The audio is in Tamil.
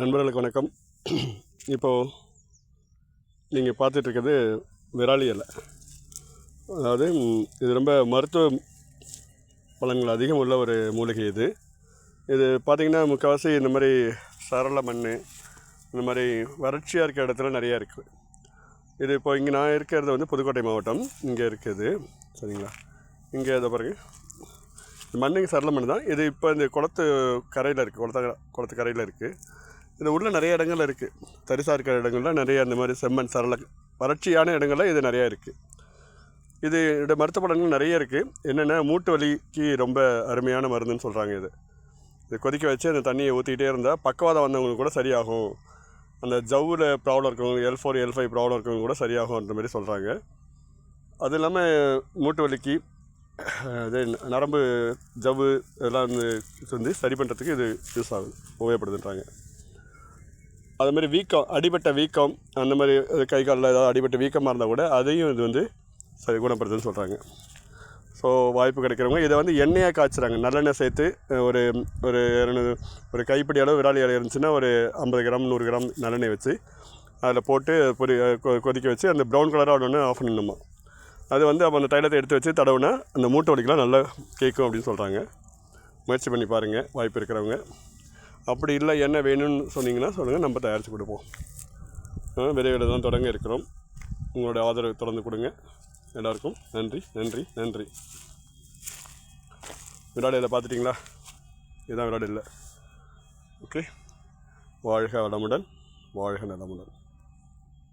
நண்பர்களுக்கு வணக்கம். இப்போது நீங்கள் பார்த்துட்ருக்கிறது விராலி இலை அதாவது இது ரொம்ப மருத்துவ பலன்கள் அதிகம் உள்ள ஒரு மூலிகை இது. இது பார்த்திங்கன்னா முக்கால்வாசி இந்த மாதிரி சரள மண் இந்த மாதிரி வறட்சியாக இருக்கிற இடத்துல நிறையா இருக்குது இது இப்போ இங்கே நான் இருக்கிறது வந்து புதுக்கோட்டை மாவட்டம். இங்கே இருக்குது சரிங்களா? இங்கே இதை பாருங்கள் இந்த மண்ணுக்கு சரள மண் தான். இது இப்போ இந்த குளத்து கரையில் இருக்குது குளத்த குளத்து கரையில் இருக்குது இது உள்ள நிறைய இடங்கள்ல இருக்குது தரிசாக இருக்கிற இடங்கள்லாம் நிறைய இந்த மாதிரி செம்மண் சரள வறட்சியான இடங்கள்லாம் இது நிறையா இருக்குது இது இதோட மருத்துவ பலன்கள் நிறைய இருக்குது என்னென்னா மூட்டு வலிக்கு ரொம்ப அருமையான மருந்துன்னு சொல்கிறாங்க இது. இது கொதிக்க வச்சு அந்த தண்ணியை ஊற்றிக்கிட்டே இருந்தால் பக்கவாதம் வந்தவங்களுக்கு கூட சரியாகும். அந்த ஜவ்வில் ப்ராப்ளம் இருக்கவங்க L four L five problem இருக்கவங்க கூட சரியாகும்ன்ற மாதிரி சொல்கிறாங்க அது இல்லாமல் மூட்டு வலிக்கு இது நரம்பு ஜவ்வு இதெல்லாம் வந்து வந்து சரி பண்ணுறதுக்கு இது யூஸ் ஆகுது உபயோகப்படுதுன்றாங்க அது மாதிரி வீக்கம் அடிபட்ட வீக்கம் அந்த மாதிரி கை காலில் ஏதாவது அடிபட்ட வீக்கமாக இருந்தால் கூட அதையும் இது வந்து சரி குணப்படுத்துன்னு சொல்கிறாங்க ஸோ வாய்ப்பு கிடைக்கிறவங்க இதை வந்து எண்ணெயாக காய்ச்சுறாங்க. நல்லெண்ணெய் சேர்த்து ஒரு ஒரு இரநூறு ஒரு கைப்பிடி அளவு விராலி இலை இருந்துச்சுன்னா ஒரு ஐம்பது கிராம் நூறு கிராம் நல்லெண்ணெய் வச்சு அதில் போட்டு பொரி கொ- கொதிக்க வச்சு அந்த ப்ரௌன் கலராக ஆடணுன்னு ஆஃப் பண்ணணுமா அது வந்து அப்போ அந்த தைலத்தை எடுத்து வச்சு தடவுனா அந்த மூட்டை வலிக்கெலாம் நல்லா கேட்கும் அப்படின்னு சொல்கிறாங்க முயற்சி பண்ணி பாருங்கள் வாய்ப்பு இருக்கிறவங்க. அப்படி இல்லை என்ன வேணும்னு சொன்னீங்கன்னா சொல்லுங்கள் நம்ம தயாரித்து கொடுப்போம். விரைவில் தான் தொடங்க இருக்கிறோம். உங்களுடைய ஆதரவு தொடர்ந்து கொடுங்க. எல்லாருக்கும் நன்றி நன்றி நன்றி. விளையாடையில் பார்த்துட்டிங்களா? இதுதான் விராடையில் ஓகே. வாழ்க வளமுடன் வாழ்க நலமுடன்.